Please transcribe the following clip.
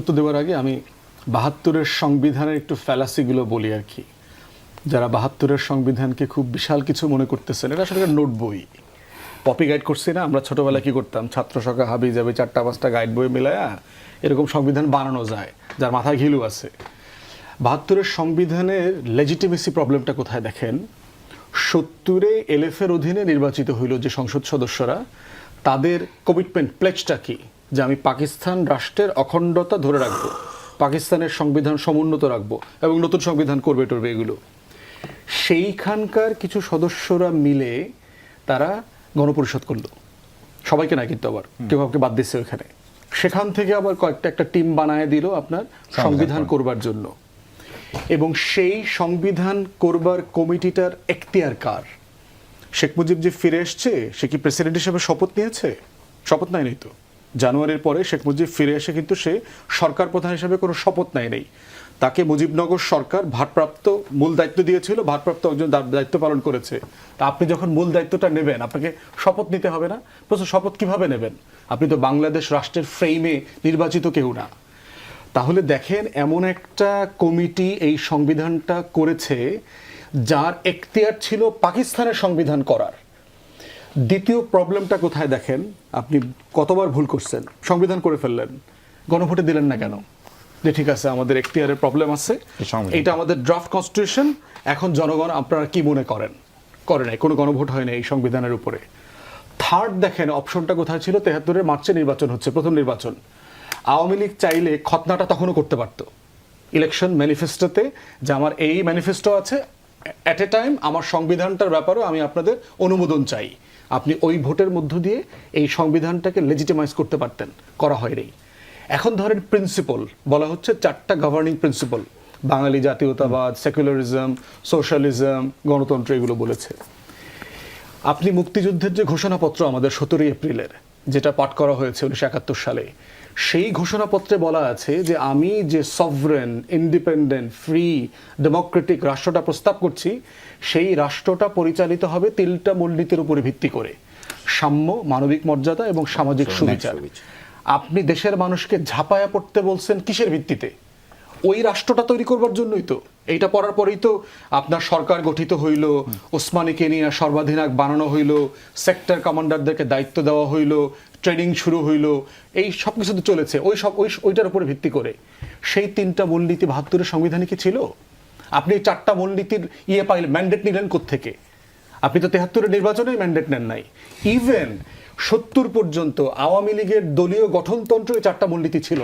উত্তর দেওয়ার আগে আমি বাহাত্তরের সংবিধানের একটু ফ্যালাসিগুলো বলি আর কি। যারা বাহাত্তরের সংবিধানকে খুব বিশাল কিছু মনে করতেছেন, এটা আসলে নোট বই। পপি গাইড করছি না, আমরা ছোটবেলায় কি করতাম? ছাত্র সকা হাবি যাবে, চারটা পাঁচটা গাইড বই মিলায়া এরকম সংবিধান বানানো যায়, যার মাথায় ঘিলু আছে। বাহাত্তরের সংবিধানের লেজিটিমেসি প্রবলেমটা কোথায় দেখেন? সত্তরে এলএফের অধীনে নির্বাচিত হইল যে সংসদ সদস্যরা, তাদের কমিটমেন্ট প্লেজটা কি? যে আমি পাকিস্তান রাষ্ট্রের অখণ্ডতা ধরে রাখব পাকিস্তানের সংবিধান সমুন্নত রাখব এবং নতুন সংবিধান করবে টরবে এগুলো। সেইখানকার কিছু সদস্যরা মিলে তারা গণপরিষদ করল। সবাইকে না কিন্তু আবার কেউ কাউকে বাদ দিচ্ছে ওখানে সেখান থেকে আবার কয়েকটা একটা টিম বানায় দিল আপনার সংবিধান করবার জন্য। এবং সেই সংবিধান করবার কমিটিটার এখতিয়ার কার? শেখ মুজিব যে ফিরে এসছে সে কি প্রেসিডেন্ট হিসেবে শপথ নিয়েছে? শপথ নেয়নি তো? জানুয়ারির পরে শেখ মুজিব ফিরে এসে কিন্তু সে সরকার প্রধান হিসেবে কোনো শপথ নেয় নেই তাকে মুজিবনগর সরকার ভারপ্রাপ্ত মূল দায়িত্ব দিয়েছিল, ভারপ্রাপ্ত একজন দায়িত্ব পালন করেছে। তা আপনি যখন মূল দায়িত্বটা নেবেন, আপনাকে শপথ নিতে হবে না? প্রশ্ন, শপথ কীভাবে নেবেন? আপনি তো বাংলাদেশ রাষ্ট্রের ফ্রেমে নির্বাচিত কেউ না। তাহলে দেখেন, এমন একটা কমিটি এই সংবিধানটা করেছে, যার এখতিয়ার ছিল পাকিস্তানের সংবিধান করার। দ্বিতীয় প্রবলেমটা কোথায় দেখেন? আপনি কতবার ভুল করছেন? সংবিধান করে ফেললেন। গণভোটে দিলেন না কেন? যে ঠিক আছে আমাদের এখতিয়ারের প্রবলেম আছে। এটা আমাদের ড্রাফট কনস্টিটিউশন এখন জনগণ আপনারা কি মনে করেন? করে নাই। কোনো গণভোট হয় না এই সংবিধানের উপরে। থার্ড দেখেন অপশনটা কোথায় ছিল? তেহাত্তরের মার্চে নির্বাচন হচ্ছে প্রথম নির্বাচন। আওয়ামী লীগ চাইলে খতনাটা তখনও করতে পারতো। ইলেকশন ম্যানিফেস্টোতে যে আমার এই ম্যানিফেস্টো আছে অ্যাট এ টাইম আমার সংবিধানটার ব্যাপারেও আমি আপনাদের অনুমোদন চাই। আপনি ওই ভোটের মধ্য দিয়ে এই সংবিধানটাকে লেজিটিমাইজ করতে পারতেন, করা হয়নি। এখন ধরেন প্রিন্সিপল বলা হচ্ছে চারটা গভর্নিং প্রিন্সিপল বাঙালি জাতীয়তাবাদ সেকুলারিজম সোশ্যালিজম গণতন্ত্র, এগুলো বলেছে। আপনি মুক্তিযুদ্ধের যে ঘোষণাপত্র আমাদের সতেরোই এপ্রিলের যেটা পাঠ করা হয়েছে উনিশশো একাত্তর সালে সেই ঘোষণাপত্রে বলা আছে যে আমি যে সভরেন ইন্ডিপেন্ডেন্ট ফ্রি ডেমোক্রেটিক রাষ্ট্রটা প্রস্তাব করছি সেই রাষ্ট্রটা পরিচালিত হবে তিনটা মূলনীতির উপরে ভিত্তি করে। সাম্য মানবিক মর্যাদা এবং সামাজিক সুবিচার। সুবিচার। আপনি দেশের মানুষকে ঝাঁপায়া পড়তে বলছেন কিসের ভিত্তিতে? ওই রাষ্ট্রটা তৈরি করবার জন্যই তো। এইটা পড়ার পরেই তো আপনার সরকার গঠিত হইল ওসমানীকে নিয়ে সর্বাধিনায়ক বানানো হইল সেক্টর কমান্ডারদেরকে দায়িত্ব দেওয়া হইল ট্রেনিং শুরু হইল, এই সব কিছু তো চলেছে। ওই সব, ওই ওইটার উপরে ভিত্তি করে। সেই তিনটা মূলনীতি বাহাত্তরের সংবিধানে কি ছিল? আপনি এই চারটা মূলনীতির ইয়ে পাইলেন ম্যান্ডেট নিলেন থেকে আপনি তো তেহাত্তরের নির্বাচনে ম্যান্ডেট নেন নাই। ইভেন সত্তর পর্যন্ত আওয়ামী লীগের দলীয় গঠনতন্ত্র এই চারটা মূলনীতি ছিল।